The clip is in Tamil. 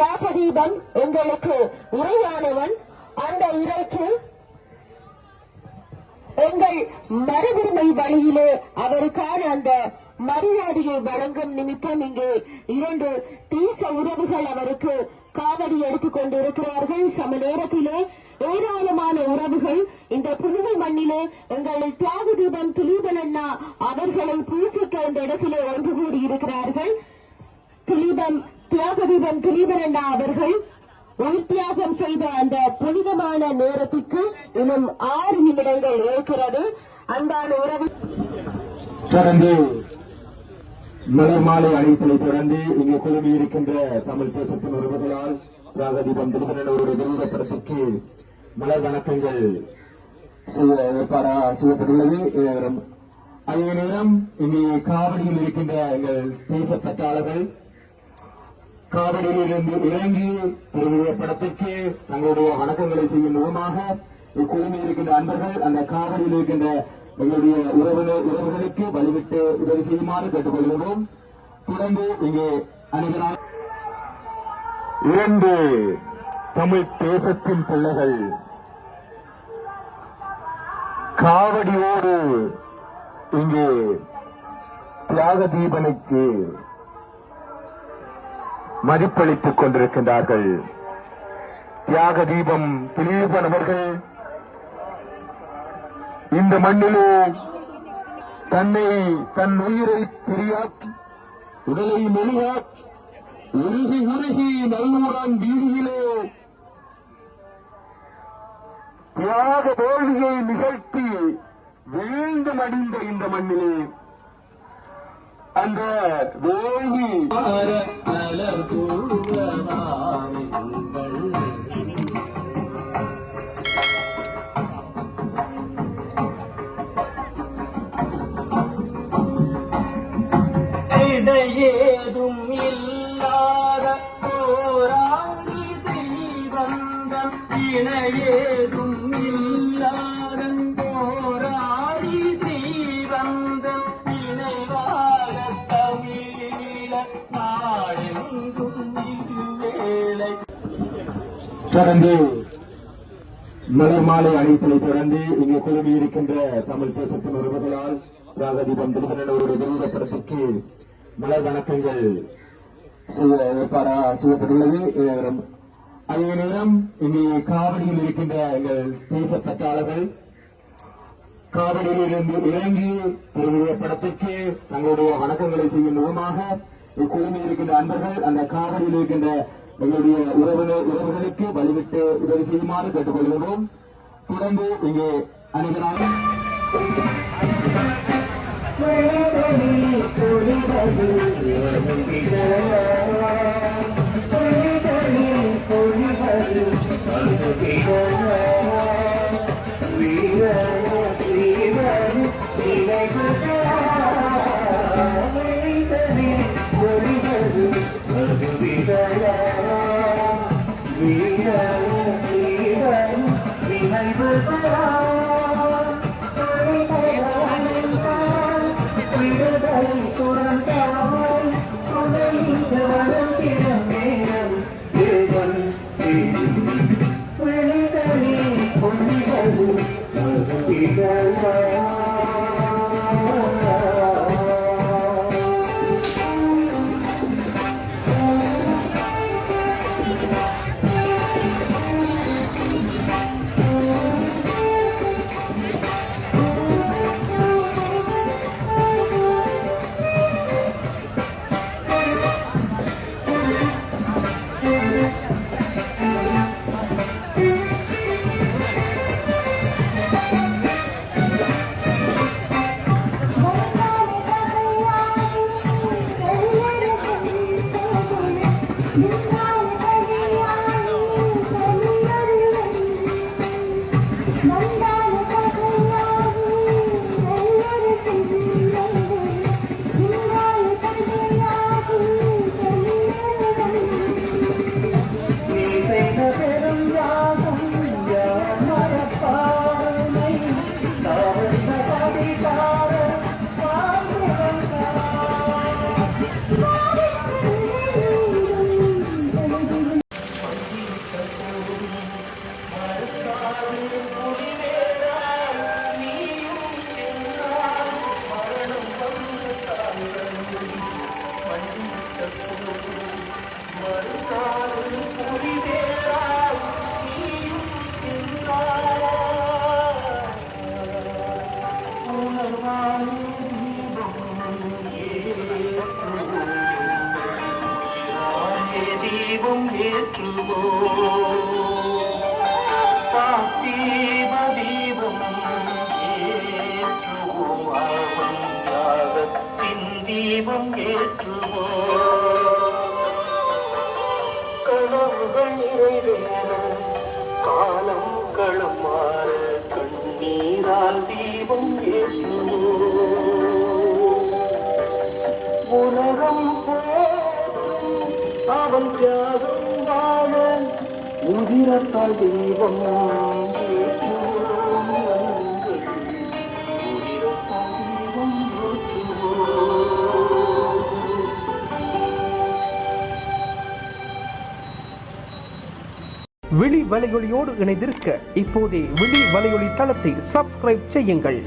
தியாகதீபம் எங்களுக்கு உரையானவன். அந்த இறைக்கு எங்கள் மறுபெருமை வழியிலே அவருக்கான அந்த மரியாதையை வழங்கும் நிமித்தம் இங்கே இரண்டு தீச உறவுகள் அவருக்கு காவடி எடுத்துக் கொண்டிருக்கிறார்கள். சம நேரத்திலே ஏராளமான உறவுகள் இந்த புனித மண்ணிலே எங்கள் தியாக தீபம் திலீபன் அண்ணா அவர்களை பூசிக்க இந்த இடத்திலே ஒன்று கூடியிருக்கிறார்கள். திலீபம் தியாகதீபம் தீபம் அவர்கள் உயிர்த்தியாகம் செய்த அந்த புனிதமான நேரத்திற்கு இன்னும் ஆறு நிமிடங்கள் இருக்கிறது. அன்பான உறவு தொடர்ந்து மலர் மாலை அழைப்பதை தொடர்ந்து இங்கே குழுமி இருக்கின்ற தமிழ் தேசத்தின் உறவுகளால் தியாகதீபம் திருமணவருடைய விருதப்படத்திற்கு மலர் வணக்கங்கள் செய்ய ஏற்பாடா செய்யப்பட்டுள்ளது. அதே நேரம் இங்கே காவடியில் இருக்கின்ற எங்கள் தேச பட்டாளர்கள் காவிரியிலிருந்து இறங்கி திருவிழா படத்திற்கு தங்களுடைய வணக்கங்களை செய்யும் முகமாக இக்குழுமில் இருக்கின்ற அன்பர்கள் அந்த காவிரியில் இருக்கின்ற எங்களுடைய உறவுகள் உறவுகளுக்கு வழிவிட்டு உதவி செய்யுமாறு கேட்டுக்கொள்கிறோம் தொடர்ந்து இங்கே அணுகிறார். இரண்டு தமிழ் தேசத்தின் பிள்ளைகள். காவடியோடு இங்கே தியாக தீபனுக்கு மதிப்பளித்துக் கொண்டிருக்கின்றார்கள். தியாக தீபம் திலீபன் அவர்கள் இந்த மண்ணிலே தன்னை தன் உயிரை பிரியாக்கி உடலை மெலியாக்கி உருகி உருகி நல்லூரான் வீதியிலே தியாக வேள்வியை நிகழ்த்தி வீழ்ந்து மடிந்த இந்த மண்ணிலே அந்த வேள்வி இடையேதும் இல்லை தொடர்ந்து மலர் மாலை அழைப்பதை தொடர்ந்து இங்கே குழுமி இருக்கின்ற தமிழ் தேசத்தின் உறவுகளால் தியாகதீபம் திருமணவருடைய விருதப்படத்திற்கு மலர் வணக்கங்கள் செய்ய ஏற்பாடா செய்யப்பட்டுள்ளது. இதரம் அதே நேரம் இங்கே காவடியில் இருக்கின்ற எங்கள் தேச பட்டாளர்கள் காவலிலிருந்து இறங்கி திருவிழா படத்திற்கு தங்களுடைய வணக்கங்களை செய்யும் முகமாக இக்குழுமில் இருக்கின்ற அன்பர்கள் அந்த காவடியில் இருக்கின்ற எங்களுடைய உறவினர் உறவுகளுக்கு வழிவிட்டு உதவி செய்யுமாறு கேட்டுக்கொள்கிறோம் தொடர்ந்து இங்கே அனைவராலும் Yeah. Yeah. தீபம் ஏற்றுவோம். தீப தீபம் ஏற்றுவோம் யாகத்தின் தீபம் ஏற்றுவோம் கனவுகள் அவன் தியாகம் வாழ உதிரத்தால் தெய்வம் விழி வலையொலியோடு இணைந்திருக்க இப்போதே விழி வலையொலி தளத்தை சப்ஸ்கிரைப் செய்யுங்கள்.